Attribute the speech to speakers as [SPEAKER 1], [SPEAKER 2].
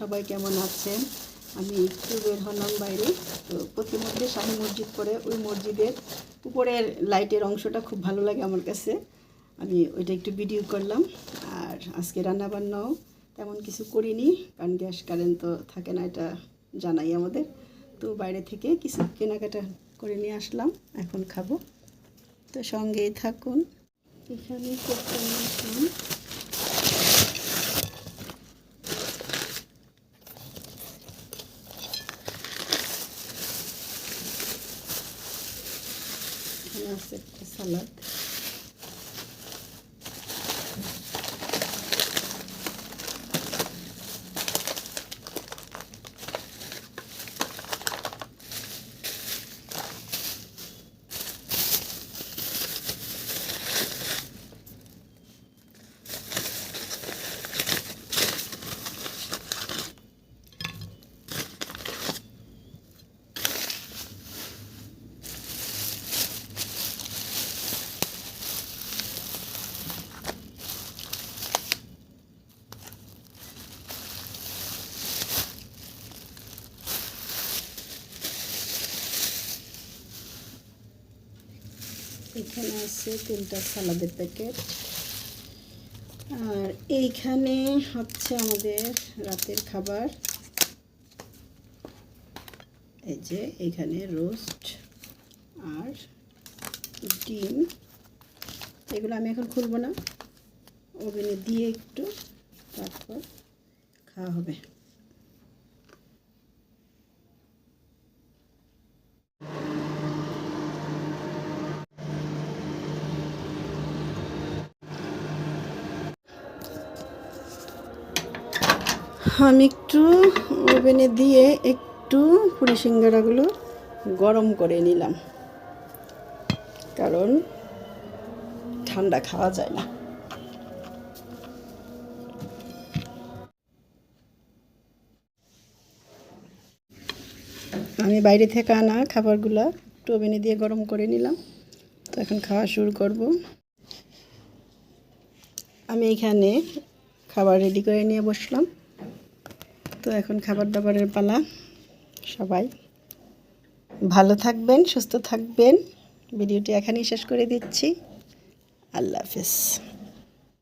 [SPEAKER 1] সবাই কেমন আছেন? আমি একটু বের হলাম বাইরে, তো প্রতিমধ্যে শাহী মসজিদ পড়ে ওই মসজিদের উপরের লাইটের অংশটা খুব ভালো লাগে আমার কাছে। আমি ওইটা একটু ভিডিও করলাম, আর আজকে রান্নাবান্নাও তেমন কিছু করিনি, কারণ গ্যাস কারেন্ট তো থাকে না, এটা জানাই আমাদের। তো বাইরে থেকে কিছু কেনাকাটা করে নিয়ে আসলাম, এখন খাব। তো সঙ্গেই থাকুন। এখানে আসলাম এখানে আছে এখানে আছে তিনটা সালাদের প্যাকেট। আর এইখানে হচ্ছে আমাদের রাতের খাবার। এই যে এখানে রোস্ট আর ডিম। এগুলো আমি এখন খুলবো না। ওভেনে দিয়ে একটু তারপর খাওয়া হবে। আমি একটু ওভেনে দিয়ে একটু পুরি সিঙ্গারাগুলো গরম করে নিলাম। কারণ ঠান্ডা খাওয়া যায় না। আমি বাইরে থেকে আনা খাবারগুলো একটু ওভেনে দিয়ে গরম করে নিলাম। তো এখন খাওয়া শুরু করব। আমি এখানে খাবার রেডি করে নিয়ে বসলাম। তো এখন খাবার দাবারের পালা, সবাই। ভালো থাকবেন, সুস্থ থাকবেন। ভিডিওটি এখানেই শেষ করে দিচ্ছি। আল্লাহ হাফেজ।